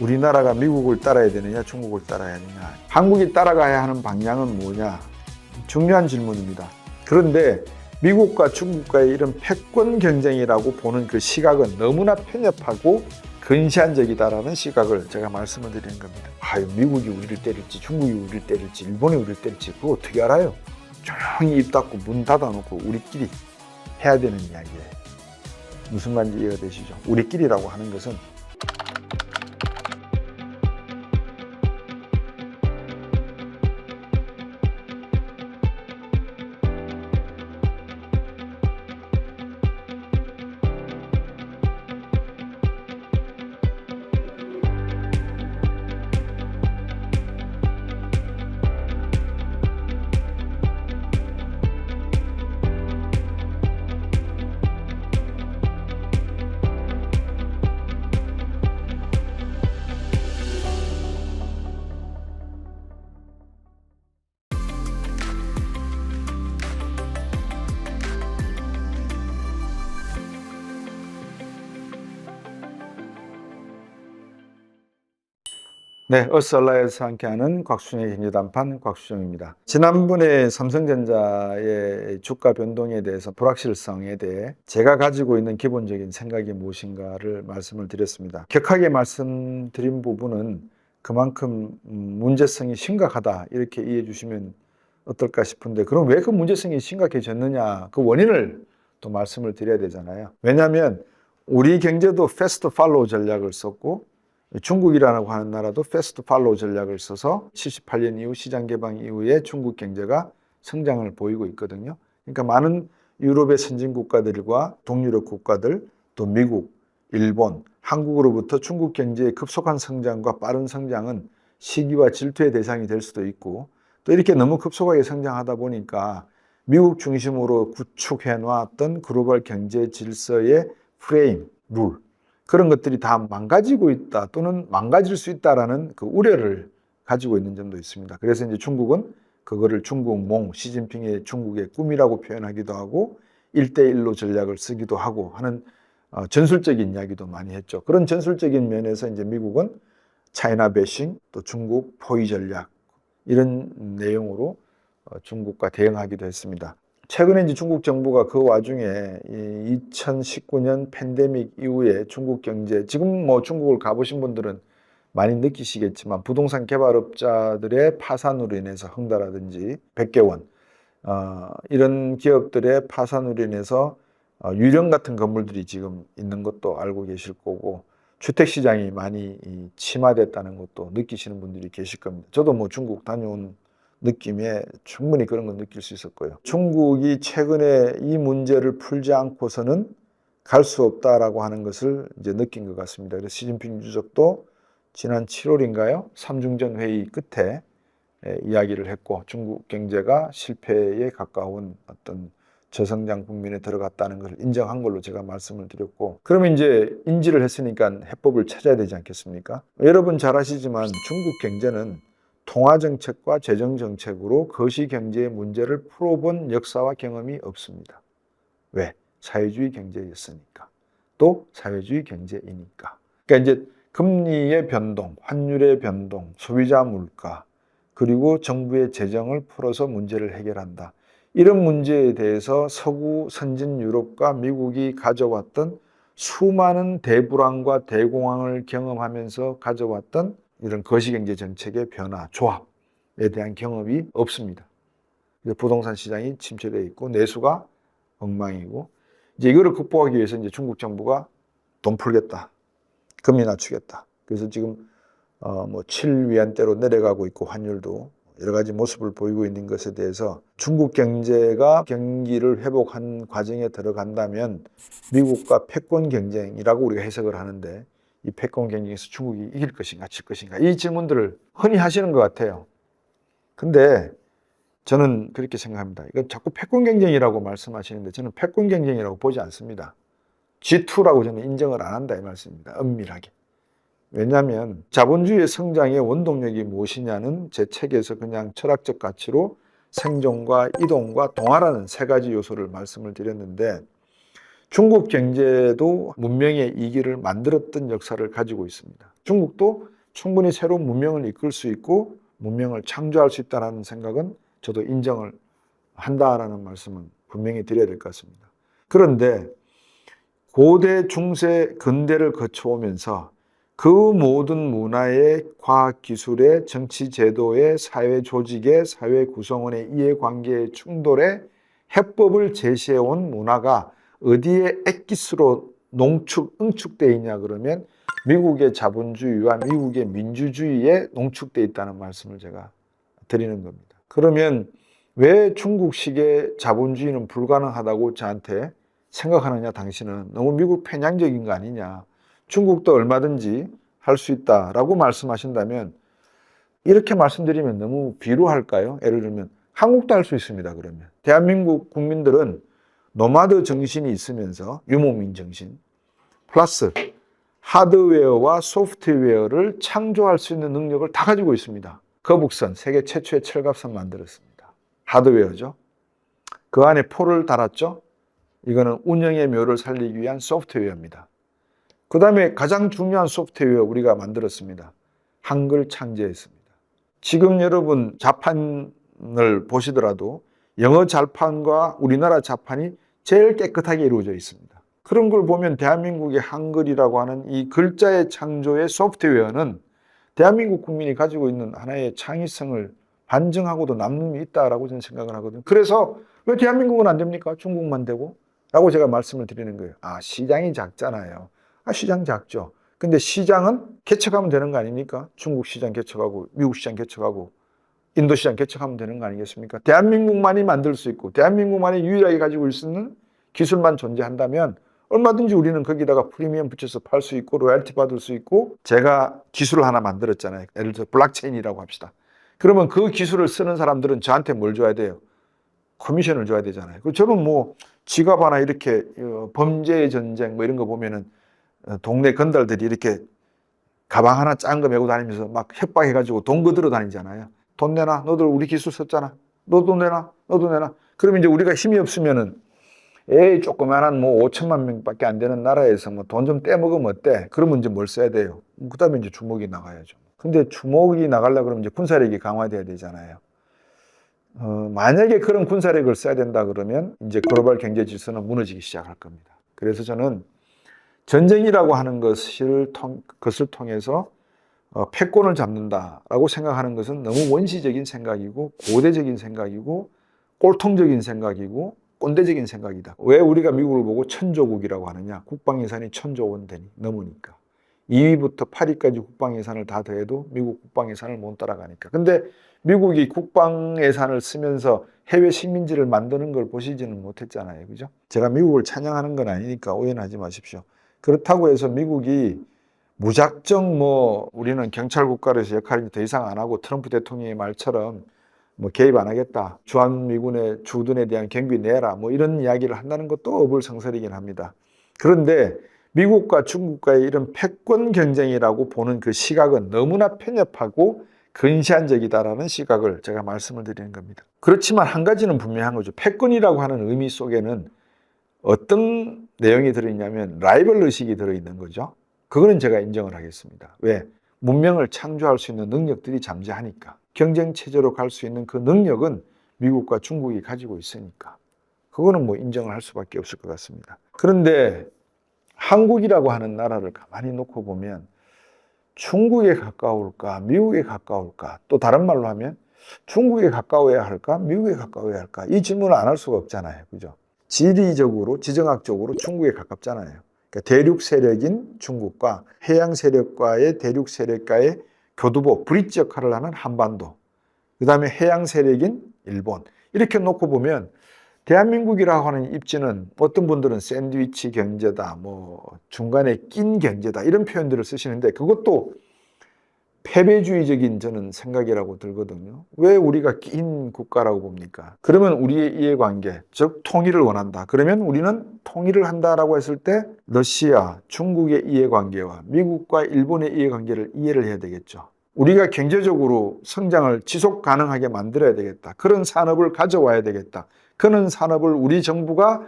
우리나라가 미국을 따라야 되느냐, 중국을 따라야 하느냐. 한국이 따라가야 하는 방향은 뭐냐? 중요한 질문입니다. 그런데 미국과 중국과의 이런 패권 경쟁이라고 보는 그 시각은 너무나 편협하고 근시안적이다라는 시각을 제가 말씀을 드리는 겁니다. 아유, 미국이 우리를 때릴지, 중국이 우리를 때릴지, 일본이 우리를 때릴지, 그거 어떻게 알아요? 조용히 입 닫고 문 닫아놓고 우리끼리 해야 되는 이야기예요. 무슨 말인지 이해가 되시죠? 우리끼리라고 하는 것은 네, 어설라에서 함께하는 곽수정의 경제단판 곽수정입니다. 지난번에 삼성전자의 주가 변동에 대해서 불확실성에 대해 제가 가지고 있는 기본적인 생각이 무엇인가를 말씀을 드렸습니다. 격하게 말씀드린 부분은 그만큼 음, 문제성이 심각하다 이렇게 이해해 주시면 어떨까 싶은데 그럼 왜 그 문제성이 심각해졌느냐 그 원인을 또 말씀을 드려야 되잖아요. 왜냐하면 우리 경제도 패스트 팔로우 전략을 썼고 중국이라고 하는 나라도 패스트 팔로우 전략을 써서 78년 이후 시장 개방 이후에 중국 경제가 성장을 보이고 있거든요. 그러니까 많은 유럽의 선진 국가들과 동유럽 국가들, 또 미국, 일본, 한국으로부터 중국 경제의 급속한 성장과 빠른 성장은 시기와 질투의 대상이 될 수도 있고 또 이렇게 너무 급속하게 성장하다 보니까 미국 중심으로 구축해 놨던 글로벌 경제 질서의 프레임, 룰 그런 것들이 다 망가지고 있다 또는 망가질 수 있다라는 그 우려를 가지고 있는 점도 있습니다. 그래서 이제 중국은 그거를 중국몽, 시진핑의 중국의 꿈이라고 표현하기도 하고 일대일로 전략을 쓰기도 하고 하는 어, 전술적인 이야기도 많이 했죠. 그런 전술적인 면에서 이제 미국은 차이나 배싱, 또 중국 포위 전략 이런 내용으로 어, 중국과 대응하기도 했습니다. 최근에 이제 중국 정부가 그 와중에 이 2019년 팬데믹 이후에 중국 경제 지금 뭐 중국을 가보신 분들은 많이 느끼시겠지만 부동산 개발업자들의 파산으로 인해서 흥다라든지 백개원 어, 이런 기업들의 파산으로 인해서 어, 유령 같은 건물들이 지금 있는 것도 알고 계실 거고 주택 시장이 많이 이 침하됐다는 것도 느끼시는 분들이 계실 겁니다. 저도 뭐 중국 다녀온 느낌에 충분히 그런 걸 느낄 수 있었고요. 중국이 최근에 이 문제를 풀지 않고서는 갈 수 없다라고 하는 것을 이제 느낀 것 같습니다. 그래서 시진핑 주석도 지난 7월인가요? 삼중전 회의 끝에 에, 이야기를 했고 중국 경제가 실패에 가까운 어떤 저성장 국면에 들어갔다는 것을 인정한 걸로 제가 말씀을 드렸고 그러면 이제 인지를 했으니까 해법을 찾아야 되지 않겠습니까? 여러분 잘 아시지만 중국 경제는 통화 정책과 재정 정책으로 거시 경제의 문제를 풀어본 역사와 경험이 없습니다. 왜? 사회주의 경제였으니까. 또 사회주의 경제이니까. 그러니까 이제 금리의 변동, 환율의 변동, 소비자 물가, 그리고 정부의 재정을 풀어서 문제를 해결한다. 이런 문제에 대해서 서구 선진 유럽과 미국이 가져왔던 수많은 대불안과 대공황을 경험하면서 가져왔던 이런 거시경제 정책의 변화, 조합에 대한 경험이 없습니다. 부동산 시장이 침체되어 있고 내수가 엉망이고 이제 이거를 극복하기 위해서 이제 중국 정부가 돈 풀겠다, 금리 낮추겠다. 그래서 지금 어뭐 7위안대로 내려가고 있고 환율도 여러 가지 모습을 보이고 있는 것에 대해서 중국 경제가 경기를 회복한 과정에 들어간다면 미국과 패권 경쟁이라고 우리가 해석을 하는데 이 패권 경쟁에서 중국이 이길 것인가 질 것인가 이 질문들을 흔히 하시는 것 같아요. 근데 저는 그렇게 생각합니다. 이건 자꾸 패권 경쟁이라고 말씀하시는데 저는 패권 경쟁이라고 보지 않습니다. G2라고 저는 인정을 안 한다 이 말씀입니다. 엄밀하게. 왜냐하면 자본주의의 성장의 원동력이 무엇이냐는 제 책에서 그냥 철학적 가치로 생존과 이동과 동화라는 세 가지 요소를 말씀을 드렸는데 중국 경제도 문명의 이기를 만들었던 역사를 가지고 있습니다. 중국도 충분히 새로운 문명을 이끌 수 있고 문명을 창조할 수 있다는 생각은 저도 인정을 한다라는 말씀은 분명히 드려야 될 것 같습니다. 그런데 고대, 중세, 근대를 거쳐오면서 그 모든 문화의 과학 기술의 정치 제도의 사회 조직의 사회 구성원의 이해관계의 충돌에 해법을 제시해 온 문화가 어디에 액기스로 농축, 응축되어 있냐 그러면 미국의 자본주의와 미국의 민주주의에 농축되어 있다는 말씀을 제가 드리는 겁니다. 그러면 왜 중국식의 자본주의는 불가능하다고 저한테 생각하느냐 당신은 너무 미국 편향적인 거 아니냐 중국도 얼마든지 할 수 있다라고 말씀하신다면 이렇게 말씀드리면 너무 비루할까요? 예를 들면 한국도 할 수 있습니다 그러면 대한민국 국민들은 노마드 정신이 있으면서 유목민 정신 플러스 하드웨어와 소프트웨어를 창조할 수 있는 능력을 다 가지고 있습니다. 거북선 세계 최초의 철갑선 만들었습니다. 하드웨어죠. 그 안에 포를 달았죠. 이거는 운영의 묘를 살리기 위한 소프트웨어입니다. 그 다음에 가장 중요한 소프트웨어 우리가 만들었습니다. 한글 창제했습니다. 지금 여러분 자판을 보시더라도 영어 자판과 우리나라 자판이 제일 깨끗하게 이루어져 있습니다. 그런 걸 보면 대한민국의 한글이라고 하는 이 글자의 창조의 소프트웨어는 대한민국 국민이 가지고 있는 하나의 창의성을 반증하고도 게 있다라고 저는 생각을 하거든요. 그래서 왜 대한민국은 안 됩니까? 중국만 되고? 라고 제가 말씀을 드리는 거예요. 아, 시장이 작잖아요. 아, 시장 작죠. 근데 시장은 개척하면 되는 거 아닙니까? 중국 시장 개척하고, 미국 시장 개척하고, 인도 시장 개척하면 되는 거 아니겠습니까? 대한민국만이 만들 수 있고, 대한민국만이 유일하게 가지고 있는 기술만 존재한다면 얼마든지 우리는 거기다가 프리미엄 붙여서 팔 수 있고, 로얄티 받을 수 있고, 제가 기술을 하나 만들었잖아요. 예를 들어 블록체인이라고 합시다. 그러면 그 기술을 쓰는 사람들은 저한테 뭘 줘야 돼요? 커미션을 줘야 되잖아요. 그 저는 뭐 지갑 하나 이렇게 어, 범죄의 전쟁 뭐 이런 거 보면은 어, 동네 건달들이 이렇게 가방 하나 작은 거 메고 다니면서 막 협박해가지고 돈 거들어 다니잖아요. 돈 내놔. 너들 우리 기술 썼잖아. 너도 내놔. 너도 내놔. 그러면 이제 우리가 힘이 없으면은 에이 조그만한 뭐 5천만 명밖에 안 되는 나라에서 뭐 돈 좀 떼먹으면 어때? 그러면 이제 뭘 써야 돼요? 그 다음에 이제 주먹이 나가야죠. 근데 주먹이 나가려고 그러면 이제 군사력이 강화돼야 되잖아요. 어, 만약에 그런 군사력을 써야 된다 그러면 이제 글로벌 경제 질서는 무너지기 시작할 겁니다. 그래서 저는 전쟁이라고 하는 것을, 통, 것을 통해서 어, 패권을 잡는다라고 생각하는 것은 너무 원시적인 생각이고 고대적인 생각이고 꼴통적인 생각이고 꼰대적인 생각이다. 왜 우리가 미국을 보고 천조국이라고 하느냐? 국방 예산이 천조 원 되니 넘으니까. 2위부터 8위까지 국방 예산을 다 더해도 미국 국방 예산을 못 따라가니까. 근데 미국이 국방 예산을 쓰면서 해외 식민지를 만드는 걸 보시지는 못했잖아요. 그죠? 제가 미국을 찬양하는 건 아니니까 오해는 하지 마십시오. 그렇다고 해서 미국이 무작정 뭐 우리는 경찰 국가로서 역할을 더 이상 안 하고 트럼프 대통령의 말처럼 뭐 개입 안 하겠다. 주한미군의 주둔에 대한 경비 내라. 뭐 이런 이야기를 한다는 것도 어불성설이긴 합니다. 그런데 미국과 중국과의 이런 패권 경쟁이라고 보는 그 시각은 너무나 편협하고 근시안적이다라는 시각을 제가 말씀을 드리는 겁니다. 그렇지만 한 가지는 분명한 거죠. 패권이라고 하는 의미 속에는 어떤 내용이 들어있냐면 라이벌 의식이 들어있는 거죠. 그거는 제가 인정을 하겠습니다. 왜? 문명을 창조할 수 있는 능력들이 잠재하니까. 경쟁 체제로 갈 수 있는 그 능력은 미국과 중국이 가지고 있으니까. 그거는 뭐 인정을 할 수밖에 없을 것 같습니다. 그런데 한국이라고 하는 나라를 가만히 놓고 보면 중국에 가까울까, 미국에 가까울까, 또 다른 말로 하면 중국에 가까워야 할까, 미국에 가까워야 할까? 이 질문을 안 할 수가 없잖아요. 그죠? 지리적으로, 지정학적으로 중국에 가깝잖아요. 그러니까 대륙 세력인 중국과 해양 세력과의 대륙 세력과의 교두보, 브릿지 역할을 하는 한반도, 그 다음에 해양 세력인 일본. 이렇게 놓고 보면 대한민국이라고 하는 입지는 어떤 분들은 샌드위치 경제다, 뭐 중간에 낀 경제다 이런 표현들을 쓰시는데 그것도 패배주의적인 저는 생각이라고 들거든요. 왜 우리가 낀 국가라고 봅니까? 그러면 우리의 이해관계, 즉 통일을 원한다. 그러면 우리는 통일을 한다라고 했을 때 러시아, 중국의 이해관계와 미국과 일본의 이해관계를 이해를 해야 되겠죠. 우리가 경제적으로 성장을 지속 가능하게 만들어야 되겠다. 그런 산업을 가져와야 되겠다. 그런 산업을 우리 정부가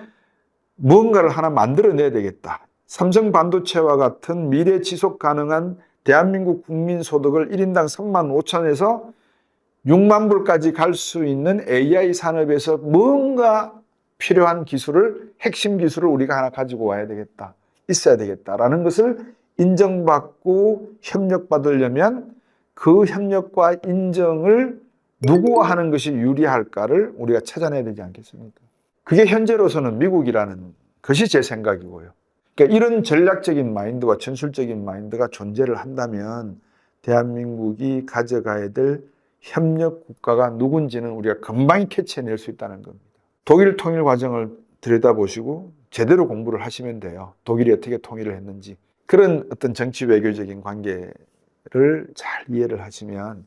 무언가를 하나 만들어내야 되겠다. 삼성 반도체와 같은 미래 지속 가능한 대한민국 국민 소득을 1인당 3만 5천에서 6만 불까지 갈 수 있는 AI 산업에서 뭔가 필요한 기술을 핵심 기술을 우리가 하나 가지고 와야 되겠다. 있어야 되겠다라는 것을 인정받고 협력받으려면 그 협력과 인정을 누구와 하는 것이 유리할까를 우리가 찾아내야 되지 않겠습니까? 그게 현재로서는 미국이라는 것이 제 생각이고요. 그러니까 이런 전략적인 마인드와 전술적인 마인드가 존재를 한다면 대한민국이 가져가야 될 협력 국가가 누군지는 우리가 금방 캐치해낼 수 있다는 겁니다. 독일 통일 과정을 들여다보시고 제대로 공부를 하시면 돼요. 독일이 어떻게 통일을 했는지. 그런 어떤 정치 외교적인 관계를 잘 이해를 하시면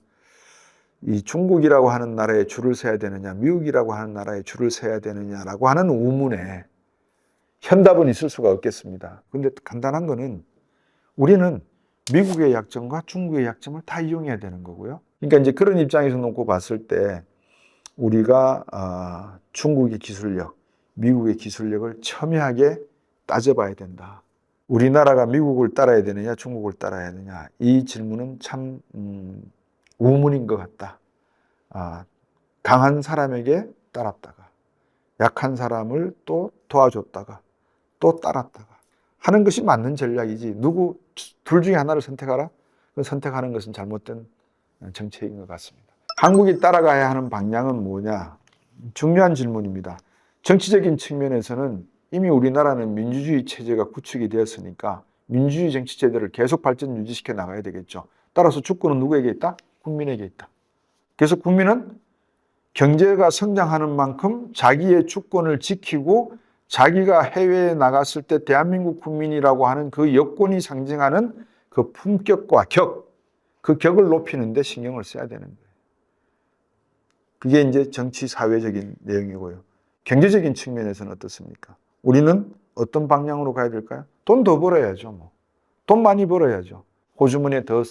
이 중국이라고 하는 나라에 줄을 서야 되느냐, 미국이라고 하는 나라에 줄을 서야 되느냐라고 하는 우문에 현답은 있을 수가 없겠습니다. 근데 간단한 거는 우리는 미국의 약점과 중국의 약점을 다 이용해야 되는 거고요. 그러니까 이제 그런 입장에서 놓고 봤을 때 우리가 아, 중국의 기술력, 미국의 기술력을 첨예하게 따져봐야 된다. 우리나라가 미국을 따라야 되느냐, 중국을 따라야 되느냐 이 질문은 참 음, 우문인 것 같다. 아, 강한 사람에게 따랐다가 약한 사람을 또 도와줬다가 또 따랐다가 하는 것이 맞는 전략이지 누구 둘 중에 하나를 선택하라? 그 선택하는 것은 잘못된 정책인 것 같습니다. 한국이 따라가야 하는 방향은 뭐냐? 중요한 질문입니다. 정치적인 측면에서는 이미 우리나라는 민주주의 체제가 구축이 되었으니까 민주주의 정치 제도를 계속 발전 유지시켜 나가야 되겠죠. 따라서 주권은 누구에게 있다? 국민에게 있다. 그래서 국민은 경제가 성장하는 만큼 자기의 주권을 지키고 자기가 해외에 나갔을 때 대한민국 국민이라고 하는 그 여권이 상징하는 그 품격과 격, 그 격을 높이는데 신경을 써야 되는 거예요. 그게 이제 정치 사회적인 내용이고요. 경제적인 측면에서는 어떻습니까? 우리는 어떤 방향으로 가야 될까요? 돈 더 벌어야죠. 뭐. 돈 많이 벌어야죠. 호주머니에 더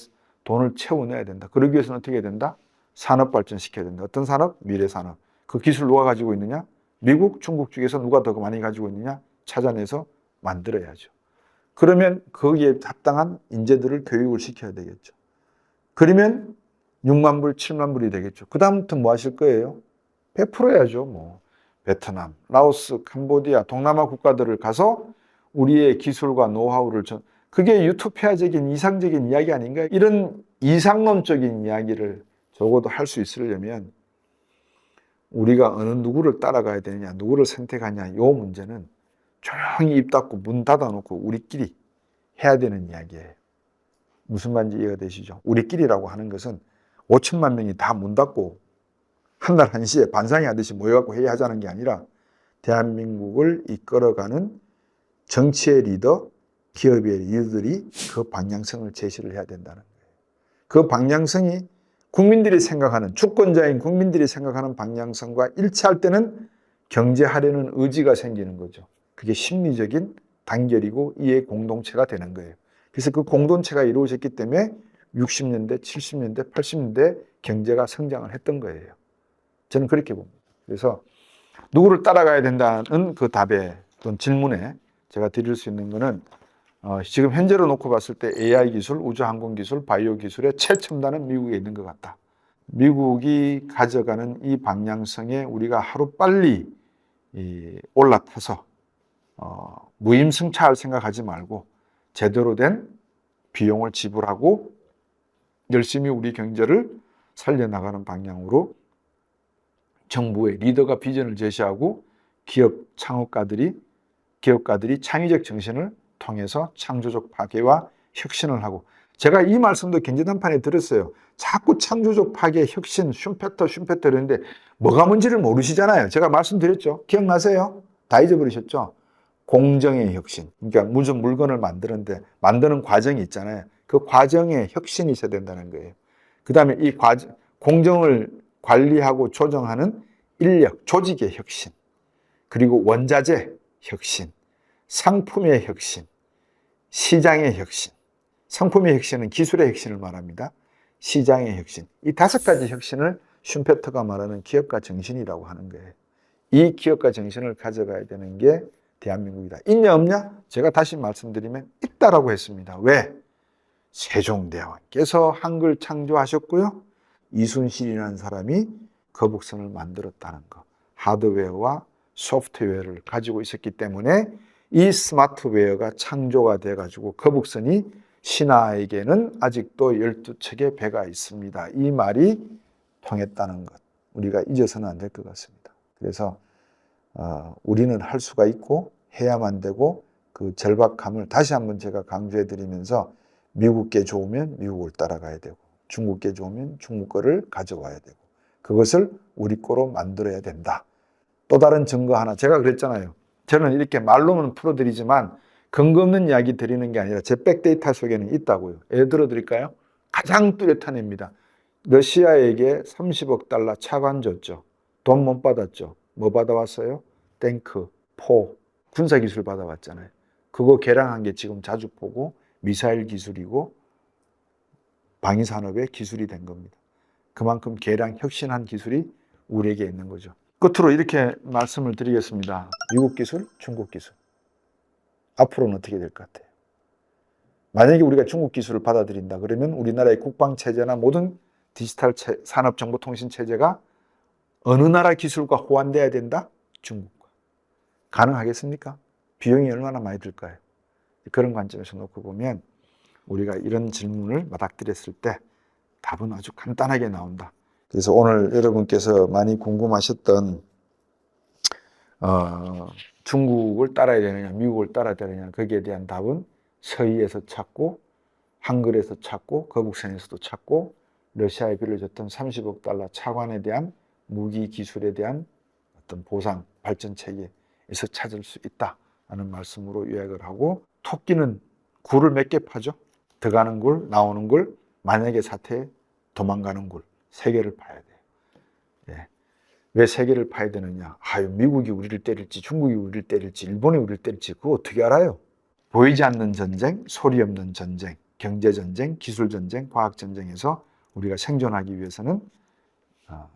돈을 채워내야 된다. 그러기 위해서는 어떻게 해야 된다? 산업 발전시켜야 된다. 어떤 산업? 미래 산업. 그 기술 누가 가지고 있느냐? 미국, 중국 중에서 누가 더 많이 가지고 있느냐? 찾아내서 만들어야죠. 그러면 거기에 합당한 인재들을 교육을 시켜야 되겠죠. 그러면 6만 불, 7만 불이 되겠죠. 그 다음부터 뭐 하실 거예요? 베풀어야죠. 뭐 베트남, 라오스, 캄보디아, 동남아 국가들을 가서 우리의 기술과 노하우를 전 그게 유토피아적인 이상적인 이야기 아닌가? 이런 이상론적인 이야기를 적어도 할 수 있으려면 우리가 어느 누구를 따라가야 되느냐, 누구를 선택하냐, 요 문제는 조용히 입 닫고 문 닫아놓고 우리끼리 해야 되는 이야기예요. 무슨 말인지 이해가 되시죠? 우리끼리라고 하는 것은 5천만 명이 다 문 닫고 한 날 한시에 반상회 하듯이 모여갖고 회의하자는 게 아니라 대한민국을 이끌어가는 정치의 리더, 기업의 리더들이 그 방향성을 제시를 해야 된다는 거예요. 그 방향성이 국민들이 생각하는 주권자인 국민들이 생각하는 방향성과 일치할 때는 경제하려는 의지가 생기는 거죠. 그게 심리적인 단결이고 이해 공동체가 되는 거예요. 그래서 그 공동체가 이루어졌기 때문에 60년대, 70년대, 80년대 경제가 성장을 했던 거예요. 저는 그렇게 봅니다. 그래서 누구를 따라가야 된다는 그 답에 또는 질문에 제가 드릴 수 있는 거는 어, 지금 현재로 놓고 봤을 때 AI 기술, 우주 항공 기술, 바이오 기술의 최첨단은 미국에 있는 것 같다. 미국이 가져가는 이 방향성에 우리가 하루 빨리 이 올라타서 어, 무임승차할 생각하지 말고 제대로 된 비용을 지불하고 열심히 우리 경제를 살려나가는 방향으로 정부의 리더가 비전을 제시하고 기업 창업가들이 기업가들이 창의적 정신을 통해서 창조적 파괴와 혁신을 하고 제가 이 말씀도 경제단판에 들었어요. 자꾸 창조적 파괴, 혁신, 슈페터, 슈페터 이러는데 뭐가 뭔지를 모르시잖아요. 제가 말씀드렸죠. 기억나세요? 다 잊어버리셨죠? 공정의 혁신. 그러니까 무슨 물건을 만드는데 만드는 과정이 있잖아요. 그 과정에 혁신이 있어야 된다는 거예요. 그 다음에 이 과정, 공정을 관리하고 조정하는 인력, 조직의 혁신. 그리고 원자재 혁신. 상품의 혁신. 시장의 혁신. 상품의 혁신은 기술의 혁신을 말합니다. 시장의 혁신. 이 다섯 가지 혁신을 슌페터가 말하는 기업가 정신이라고 하는 거예요. 이 기업가 정신을 가져가야 되는 게 대한민국이다. 있냐 없냐? 제가 다시 말씀드리면 있다라고 했습니다. 왜? 세종대왕께서 한글 창조하셨고요. 이순신이라는 사람이 거북선을 만들었다는 거. 하드웨어와 소프트웨어를 가지고 있었기 때문에 이 스마트웨어가 창조가 돼 가지고 거북선이 신하에게는 아직도 12척의 배가 있습니다. 이 말이 통했다는 것. 우리가 잊어서는 안 될 것 같습니다. 그래서 어, 우리는 할 수가 있고 해야만 되고 그 절박함을 다시 한번 제가 강조해 드리면서 미국께 좋으면 미국을 따라가야 되고 중국께 좋으면 중국 거를 가져와야 되고 그것을 우리 거로 만들어야 된다. 또 다른 증거 하나 제가 그랬잖아요. 저는 이렇게 말로는 풀어드리지만 근거 없는 이야기 드리는 게 아니라 제 백데이터 속에는 있다고요. 예를 들어 드릴까요? 가장 뚜렷한 예입니다. 러시아에게 30억 달러 차관 줬죠. 돈 못 받았죠. 뭐 받아왔어요? 탱크, 포, 군사 기술 받아왔잖아요. 그거 개량한 게 지금 자주포고 미사일 기술이고 방위 산업의 기술이 된 겁니다. 그만큼 개량 혁신한 기술이 우리에게 있는 거죠. 끝으로 이렇게 말씀을 드리겠습니다. 미국 기술, 중국 기술. 앞으로는 어떻게 될 것 같아요? 만약에 우리가 중국 기술을 받아들인다 그러면 우리나라의 국방 체제나 모든 디지털 체- 산업 정보 통신 체제가 어느 나라 기술과 호환돼야 된다? 중국과. 가능하겠습니까? 비용이 얼마나 많이 들까요? 그런 관점에서 놓고 보면 우리가 이런 질문을 맞닥뜨렸을 때 답은 아주 간단하게 나온다. 그래서 오늘 여러분께서 많이 궁금하셨던 어, 중국을 따라야 되느냐, 미국을 따라야 되느냐 거기에 대한 답은 서희에서 찾고 한글에서 찾고 거북선에서도 찾고 러시아에 빌려줬던 30억 달러 차관에 대한 무기 기술에 대한 어떤 보상 발전 체계에서 찾을 수 있다라는 말씀으로 요약을 하고 토끼는 굴을 몇 개 파죠? 들어가는 굴, 나오는 굴, 만약에 사태에 도망가는 굴 세 개를 파야 돼요. 예. 왜세 개를 파야 되느냐? 아유, 미국이 우리를 때릴지, 중국이 우리를 때릴지, 일본이 우리를 때릴지, 그거 어떻게 알아요? 보이지 않는 전쟁, 소리 없는 전쟁, 경제 전쟁, 기술 전쟁, 과학 전쟁에서 우리가 생존하기 위해서는 어,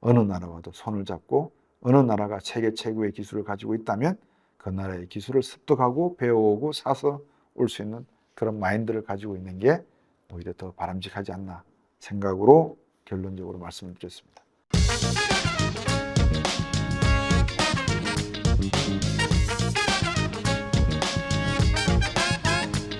어느 나라와도 손을 잡고 어느 나라가 세계 최고의 기술을 가지고 있다면 그 나라의 기술을 습득하고 배워오고 사서 올 수 있는 그런 마인드를 가지고 있는 게 오히려 더 바람직하지 않나 생각으로 결론적으로 말씀을 드렸습니다.